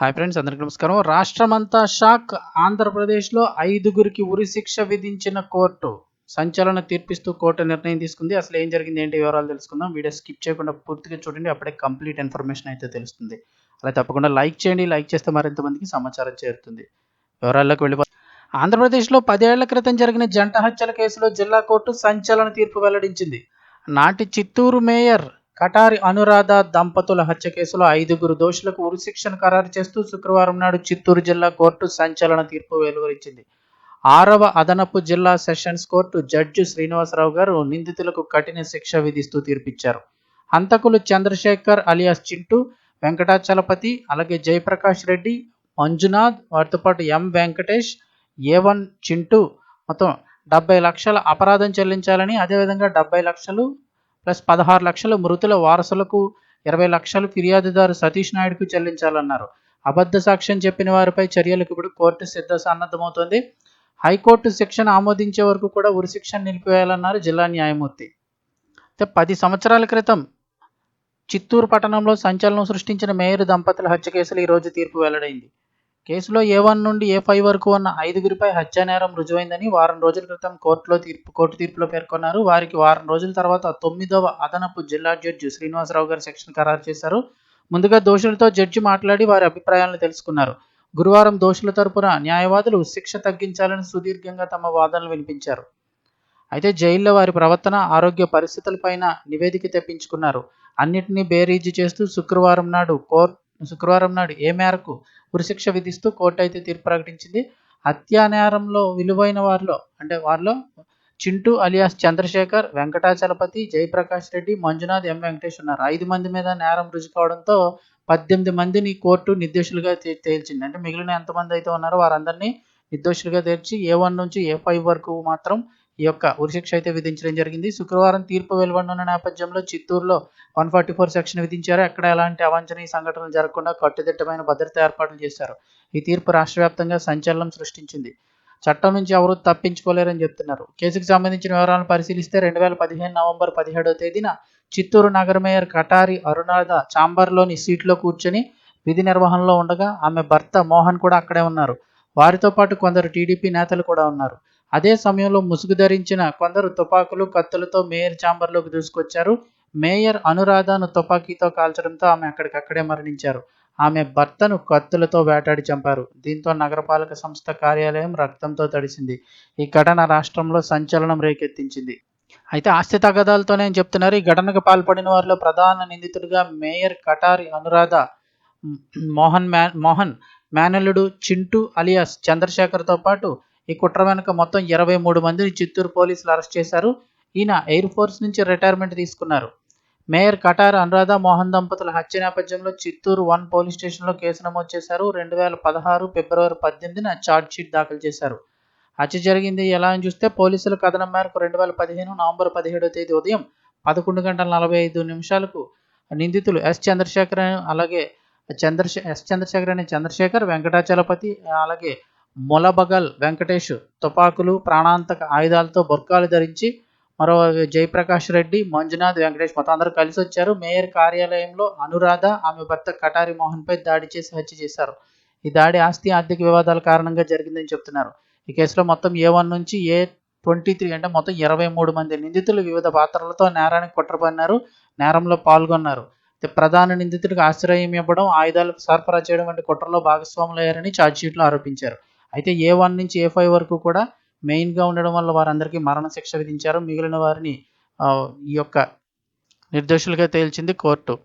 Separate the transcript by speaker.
Speaker 1: hi friends అందరికీ నమస్కారం రాష్ట్రమంతా షాక్ ఆంధ్రప్రదేశ్లో ఐదుగురికి ఉరిశిక్ష విధించిన కోర్టు సంచలన తీర్పిస్తూ కోర్టు నిర్ణయం తీసుకుంది అసలు ఏం జరిగింది ఏంటి వివరాలు తెలుసుకుందాం వీడియో స్కిప్ చేయకుండా పూర్తిగా చూడండి అప్పుడే కంప్లీట్ ఇన్ఫర్మేషన్ అయితే తెలుస్తుంది అలా తప్పకుండా లైక్ చేయండి లైక్ చేస్తే మరింతమందికి సమాచారం చేరుతుంది వివరాల్లోకి వెళ్ళిపో ఆంధ్రప్రదేశ్లో పదేళ్ల క్రితం జరిగిన జంట హత్యల కేసులో జిల్లా కోర్టు సంచలన తీర్పు వెల్లడించింది నాటి చిత్తూరు మేయర్ కటారి అనురాధ దంపతుల హత్య కేసులో ఐదుగురు దోషులకు ఉరిశిక్షను ఖరారు చేస్తూ శుక్రవారం నాడు చిత్తూరు జిల్లా కోర్టు సంచలన తీర్పు వెలువరించింది ఆరవ అదనపు జిల్లా సెషన్స్ కోర్టు జడ్జి శ్రీనివాసరావు గారు నిందితులకు కఠిన శిక్ష విధిస్తూ తీర్పిచ్చారు హంతకులు చంద్రశేఖర్ అలియాస్ చింటూ వెంకటాచలపతి అలాగే జయప్రకాష్ రెడ్డి మంజునాథ్ వారితో పాటు ఎం వెంకటేష్ ఏవన్ చింటూ మొత్తం డెబ్బై లక్షల అపరాధం చెల్లించాలని అదేవిధంగా డెబ్బై లక్షలు ప్లస్ పదహారు లక్షలు మృతుల వారసులకు ఇరవై లక్షలు ఫిర్యాదుదారు సతీష్ నాయుడుకు చెల్లించాలన్నారు అబద్ధ సాక్ష్యం చెప్పిన వారిపై చర్యలకు ఇప్పుడు కోర్టు సిద్ధ సన్నద్ధమవుతోంది హైకోర్టు శిక్షణ ఆమోదించే వరకు కూడా శిక్షను నిలిపివేయాలన్నారు జిల్లా న్యాయమూర్తి అయితే పది సంవత్సరాల క్రితం చిత్తూరు పట్టణంలో సంచలనం సృష్టించిన మేయర్ దంపతుల హత్య కేసులు ఈరోజు తీర్పు వెల్లడైంది కేసులో ఏ వన్ నుండి ఏ ఫైవ్ వరకు ఉన్న ఐదుగురిపై హత్యా నేరం రుజువైందని వారం రోజుల క్రితం కోర్టులో తీర్పు కోర్టు తీర్పులో పేర్కొన్నారు వారికి వారం రోజుల తర్వాత తొమ్మిదవ అదనపు జిల్లా జడ్జి శ్రీనివాసరావు గారు సెక్షన్ ఖరారు చేశారు ముందుగా దోషులతో జడ్జి మాట్లాడి వారి అభిప్రాయాలను తెలుసుకున్నారు గురువారం దోషుల తరపున న్యాయవాదులు శిక్ష తగ్గించాలని సుదీర్ఘంగా తమ వాదనలు వినిపించారు అయితే జైల్లో వారి ప్రవర్తన ఆరోగ్య పరిస్థితులపైన నివేదిక తెప్పించుకున్నారు అన్నిటినీ బేరీజు చేస్తూ శుక్రవారం నాడు కోర్టు శుక్రవారం నాడు ఏ మేరకు ఉరిశిక్ష విధిస్తూ కోర్టు అయితే తీర్పు ప్రకటించింది నేరంలో విలువైన వారిలో అంటే వారిలో చింటూ అలియాస్ చంద్రశేఖర్ వెంకటాచలపతి జయప్రకాష్ రెడ్డి మంజునాథ్ ఎం వెంకటేష్ ఉన్నారు ఐదు మంది మీద నేరం రుజు కావడంతో పద్దెనిమిది మందిని కోర్టు నిర్దోషులుగా తేల్చింది అంటే మిగిలిన ఎంతమంది అయితే ఉన్నారో వారందరినీ నిర్దోషులుగా తేల్చి ఏ వన్ నుంచి ఏ ఫైవ్ వరకు మాత్రం ఈ యొక్క ఉరిశిక్ష అయితే విధించడం జరిగింది శుక్రవారం తీర్పు వెలువడనున్న నేపథ్యంలో చిత్తూరులో వన్ ఫార్టీ ఫోర్ సెక్షన్ విధించారు ఎక్కడ ఎలాంటి అవాంఛనీయ సంఘటనలు జరగకుండా కట్టుదిట్టమైన భద్రత ఏర్పాట్లు చేశారు ఈ తీర్పు రాష్ట్ర వ్యాప్తంగా సంచలనం సృష్టించింది చట్టం నుంచి ఎవరూ తప్పించుకోలేరని చెప్తున్నారు కేసుకు సంబంధించిన వివరాలను పరిశీలిస్తే రెండు వేల పదిహేను నవంబర్ పదిహేడవ తేదీన చిత్తూరు నగర మేయర్ కటారి అరుణాద చాంబర్లోని సీట్లో కూర్చొని విధి నిర్వహణలో ఉండగా ఆమె భర్త మోహన్ కూడా అక్కడే ఉన్నారు వారితో పాటు కొందరు టీడీపీ నేతలు కూడా ఉన్నారు అదే సమయంలో ముసుగు ధరించిన కొందరు తుపాకులు కత్తులతో మేయర్ ఛాంబర్లోకి దూసుకొచ్చారు మేయర్ అనురాధను తుపాకీతో కాల్చడంతో ఆమె అక్కడికక్కడే మరణించారు ఆమె భర్తను కత్తులతో వేటాడి చంపారు దీంతో నగరపాలక సంస్థ కార్యాలయం రక్తంతో తడిసింది ఈ ఘటన రాష్ట్రంలో సంచలనం రేకెత్తించింది అయితే ఆస్తి నేను చెప్తున్నారు ఈ ఘటనకు పాల్పడిన వారిలో ప్రధాన నిందితుడిగా మేయర్ కటారి అనురాధ మోహన్ మ్యా మోహన్ మేనల్లుడు చింటూ అలియాస్ చంద్రశేఖర్తో పాటు ఈ కుట్ర వెనుక మొత్తం ఇరవై మూడు మందిని చిత్తూరు పోలీసులు అరెస్ట్ చేశారు ఈయన ఎయిర్ ఫోర్స్ నుంచి రిటైర్మెంట్ తీసుకున్నారు మేయర్ కటార్ అనురాధ మోహన్ దంపతుల హత్య నేపథ్యంలో చిత్తూరు వన్ పోలీస్ స్టేషన్లో కేసు నమోదు చేశారు రెండు వేల పదహారు ఫిబ్రవరి పద్దెనిమిదిన షీట్ దాఖలు చేశారు హత్య జరిగింది ఎలా అని చూస్తే పోలీసుల కథనం మేరకు రెండు వేల పదిహేను నవంబర్ పదిహేడో తేదీ ఉదయం పదకొండు గంటల నలభై ఐదు నిమిషాలకు నిందితులు ఎస్ చంద్రశేఖర్ అలాగే చంద్రశే ఎస్ చంద్రశేఖర్ అనే చంద్రశేఖర్ వెంకటాచలపతి అలాగే మొలబగల్ వెంకటేష్ తుపాకులు ప్రాణాంతక ఆయుధాలతో బొర్కాలు ధరించి మరో జయప్రకాష్ రెడ్డి మంజునాథ్ వెంకటేష్ మొత్తం అందరూ కలిసి వచ్చారు మేయర్ కార్యాలయంలో అనురాధ ఆమె భర్త కటారి మోహన్పై దాడి చేసి హత్య చేశారు ఈ దాడి ఆస్తి ఆర్థిక వివాదాల కారణంగా జరిగిందని చెబుతున్నారు ఈ కేసులో మొత్తం ఏ వన్ నుంచి ఏ ట్వంటీ త్రీ అంటే మొత్తం ఇరవై మూడు మంది నిందితులు వివిధ పాత్రలతో నేరానికి కుట్రపడినారు నేరంలో పాల్గొన్నారు ప్రధాన నిందితుడికి ఆశ్రయం ఇవ్వడం ఆయుధాలు సరఫరా చేయడం వంటి కుట్రలో భాగస్వాములయ్యారని షీట్లో ఆరోపించారు అయితే ఏ వన్ నుంచి ఏ ఫైవ్ వరకు కూడా మెయిన్గా ఉండడం వల్ల వారందరికీ మరణ శిక్ష విధించారు మిగిలిన వారిని ఈ యొక్క నిర్దోషులుగా తేల్చింది కోర్టు